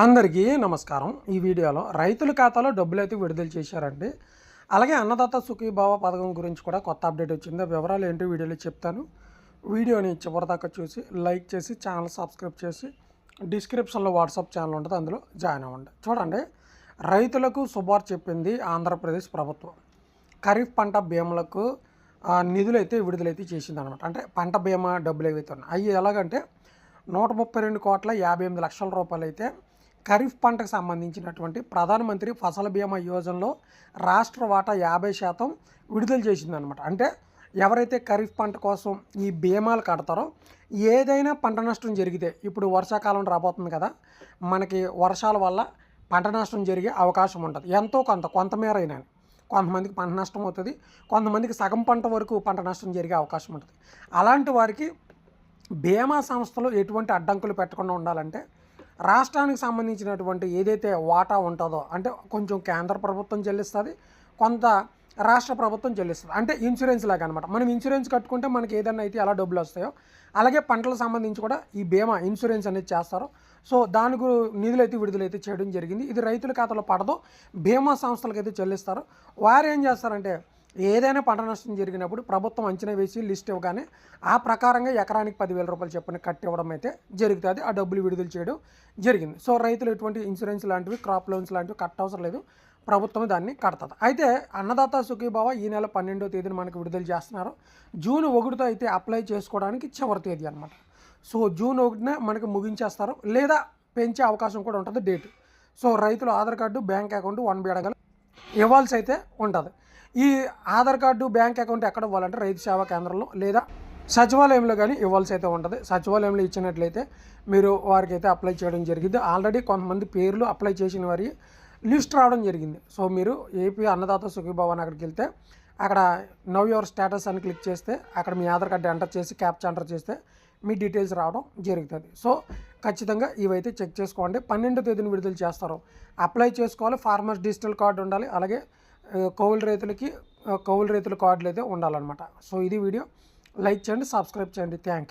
అందరికీ నమస్కారం. ఈ వీడియోలో రైతుల ఖాతాలో డబ్బులు అయితే విడుదల చేశారండి. అలాగే అన్నదాత సుఖీభావ పథకం గురించి కూడా కొత్త అప్డేట్ వచ్చింది. ఆ వివరాలు ఏంటి వీడియోలో చెప్తాను. వీడియోని చివరిదాకా చూసి లైక్ చేసి ఛానల్ సబ్స్క్రైబ్ చేసి డిస్క్రిప్షన్లో వాట్సాప్ ఛానల్ ఉంటుంది. అందులో జాయిన్ అవ్వండి. చూడండి రైతులకు శుభార్ చెప్పింది ఆంధ్రప్రదేశ్ ప్రభుత్వం. ఖరీఫ్ పంట భీమలకు నిధులైతే విడుదలైతే చేసింది అనమాట అంటే పంట బీమా డబ్బులు ఏవైతే ఉన్నాయి అవి ఎలాగంటే నూట ముప్పై రెండు కోట్ల యాభై ఎనిమిది లక్షల రూపాయలు అయితే ఖరీఫ్ పంటకు సంబంధించినటువంటి ప్రధానమంత్రి ఫసల్ బీమా యోజనలో రాష్ట్ర వాటా యాభై శాతం విడుదల చేసిందనమాట అంటే ఎవరైతే ఖరీఫ్ పంట కోసం ఈ బీమాలు కడతారో ఏదైనా పంట నష్టం జరిగితే ఇప్పుడు వర్షాకాలం రాబోతుంది కదా మనకి వర్షాల వల్ల పంట నష్టం జరిగే అవకాశం ఉంటుంది. ఎంతో కొంత కొంతమేరైనా కొంతమందికి పంట నష్టం అవుతుంది కొంతమందికి సగం పంట వరకు పంట నష్టం జరిగే అవకాశం ఉంటుంది. అలాంటి వారికి బీమా సంస్థలు ఎటువంటి అడ్డంకులు పెట్టకుండా ఉండాలంటే రాష్ట్రానికి సంబంధించినటువంటి ఏదైతే వాటా ఉంటుందో అంటే కొంచెం కేంద్ర ప్రభుత్వం చెల్లిస్తుంది కొంత రాష్ట్ర ప్రభుత్వం చెల్లిస్తుంది. అంటే ఇన్సూరెన్స్ లాగా అనమాట మనం ఇన్సూరెన్స్ కట్టుకుంటే మనకి ఏదైనా అయితే ఎలా డబ్బులు వస్తాయో అలాగే పంటలకు సంబంధించి కూడా ఈ బీమా ఇన్సూరెన్స్ అనేది చేస్తారు. సో దానికి నిధులు అయితే విడుదలైతే చేయడం జరిగింది. ఇది రైతుల ఖాతాలో పడదు బీమా సంస్థలకైతే చెల్లిస్తారు. వారు ఏం చేస్తారంటే ఏదైనా పంట నష్టం జరిగినప్పుడు ప్రభుత్వం అంచనా వేసి లిస్ట్ ఇవ్వగానే ఆ ప్రకారంగా ఎకరానికి పదివేల రూపాయలు చెప్పిన కట్టి ఇవ్వడం అయితే జరుగుతుంది. ఆ డబ్బులు విడుదల చేయడం జరిగింది. సో రైతులు ఎటువంటి ఇన్సూరెన్స్ లాంటివి క్రాప్ లోన్స్ లాంటివి కట్ట అవసరం లేదు. ప్రభుత్వం దాన్ని కడతది. అయితే అన్నదాత సుఖీభావ ఈ నెల పన్నెండో తేదీన మనకు విడుదల చేస్తున్నారు. జూన్ ఒకటితో అయితే అప్లై చేసుకోవడానికి చివరి తేదీ అనమాట సో జూన్ ఒకటిన మనకి ముగించేస్తారు. లేదా పెంచే అవకాశం కూడా ఉంటుంది డేట్. సో రైతులు Aadhaar card bank account one B అడగల. ఇవ్వాల్సి అయితే ఉంటుంది. ఈ ఆధార్ కార్డు బ్యాంక్ అకౌంట్ ఎక్కడ ఇవ్వాలంటే రైతు సేవా కేంద్రంలో లేదా సచివాలయంలో కానీ ఇవ్వాల్సి అయితే ఉంటుంది. సచివాలయంలో ఇచ్చినట్లయితే మీరు వారికి అయితే అప్లై చేయడం జరిగింది. ఆల్రెడీ కొంతమంది పేర్లు అప్లై చేసిన వారి లిస్ట్ రావడం జరిగింది. సో మీరు ఏపీ అన్నదాత సుఖీభవన్ అక్కడికి వెళ్తే అక్కడ నవ్ యువర్ స్టేటస్ అని క్లిక్ చేస్తే అక్కడ మీ ఆధార్ కార్డు ఎంటర్ చేసి క్యాప్చా ఎంటర్ చేస్తే మీ డీటెయిల్స్ రావడం జరుగుతుంది. సో ఖచ్చితంగా ఇవైతే చెక్ చేసుకోండి. పన్నెండో తేదీని విడుదల చేస్తారు. అప్లై చేసుకోవాలి. ఫార్మర్స్ డిజిటల్ కార్డు ఉండాలి. అలాగే కౌలు రైతులకి కౌలు రైతుల కార్డులు అయితే ఉండాలన్నమాట. సో ఇది వీడియో. లైక్ చేయండి సబ్స్క్రైబ్ చేయండి. థ్యాంక్